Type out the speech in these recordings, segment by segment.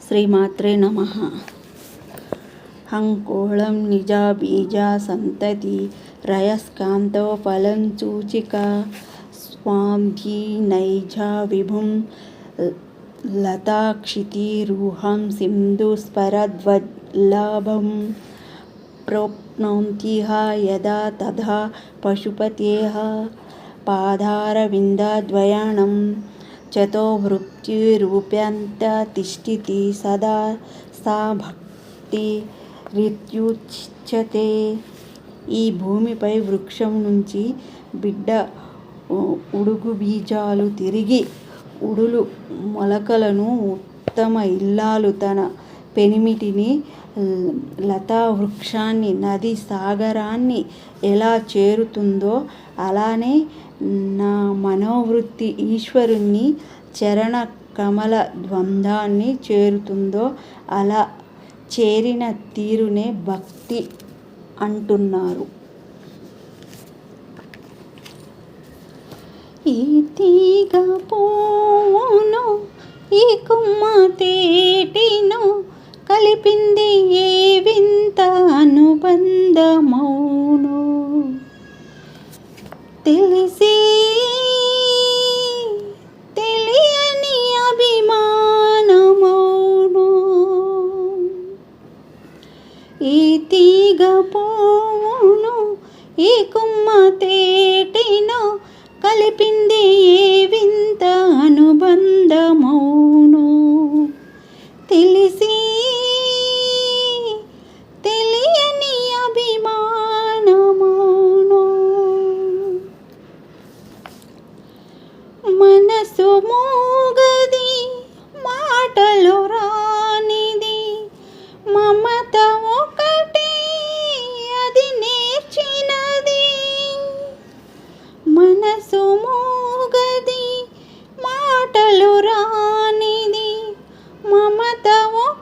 ಶ್ರೀಮಾತ್ರೇ ನಮಃ ಹಂಕೋಳಂ ನಿಜ ಬೀಜ ಸಂತತಿ ರಯಸ್ಕಾಂತೋ ಫಲಂ ಸೂಚಿಕಾ ಸ್ವಾಧಿ ನೈಜ ವಿಭುಂ ಲತಾಕ್ಷಿತಿರುಹಂ ಸಿಂಧುಸ್ಪರಧ್ವಲ್ಲಭಂ प्रोप्नोन्ति यदा तदा पशुपतेः पादारविन्दाद्वयाणम् చతో మృత్యురూప్యంతతిష్ఠతి సదా సా భక్తిరిత్యుచ్యతే ఈ భూమిపై వృక్షం నుంచి బిడ్డ ఉడుగు బీజాలు తిరిగి ఉడులు మొలకలను ఉత్తమ ఇల్లాలు తన పెనిమిటిని లతా వృక్షాన్ని నది సాగరాన్ని ఎలా చేరుతుందో అలానే నా మనోవృత్తి ఈశ్వరుణ్ణి చరణ కమల ద్వంద్వాన్ని చేరుతుందో అలా చేరిన తీరునే భక్తి అంటున్నారు. ఈ తీగ పోను ఈ కుమ్మ తేటిను కలిపింది ఏ వింత అనుబంధమౌను? తెలిసి తెలియని అభిమానమౌను. ఈ తీగ పోను ఈ కుమ్మ తేటిను కలిపింది ఏ మనసు మోగది మాటలు రానిది. మమత ఒకటే అది నేర్చినది. మనసు మోగది మాటలు రానిది. మమత ఒక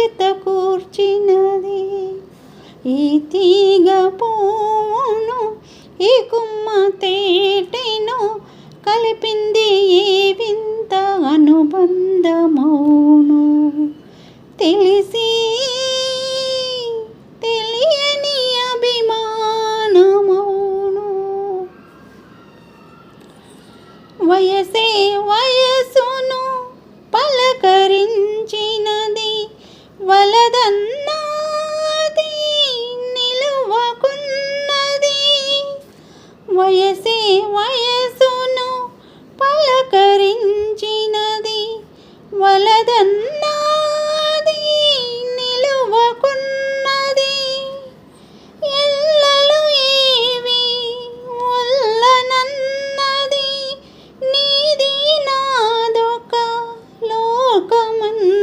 చిత కూర్చినది. ఈ తీగ పోను ఈ కుమ్మ తేటెను కలిపింది ఏ వింత అనుబంధ one.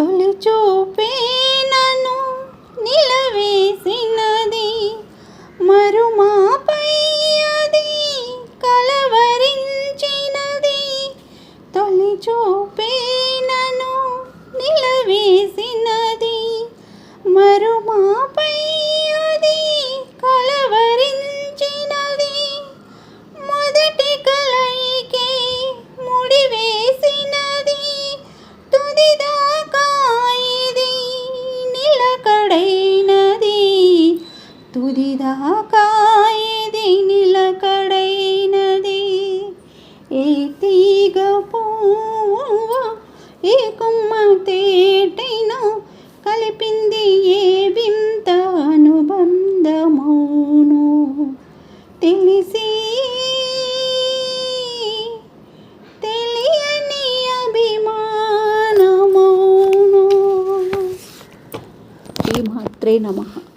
తొలి చూపే నన్ను నిలవేసినది మరుమాపై అది కలవరించినది. తొలి చూపే నన్ను నిలవేసినది మరుమాపై No, no.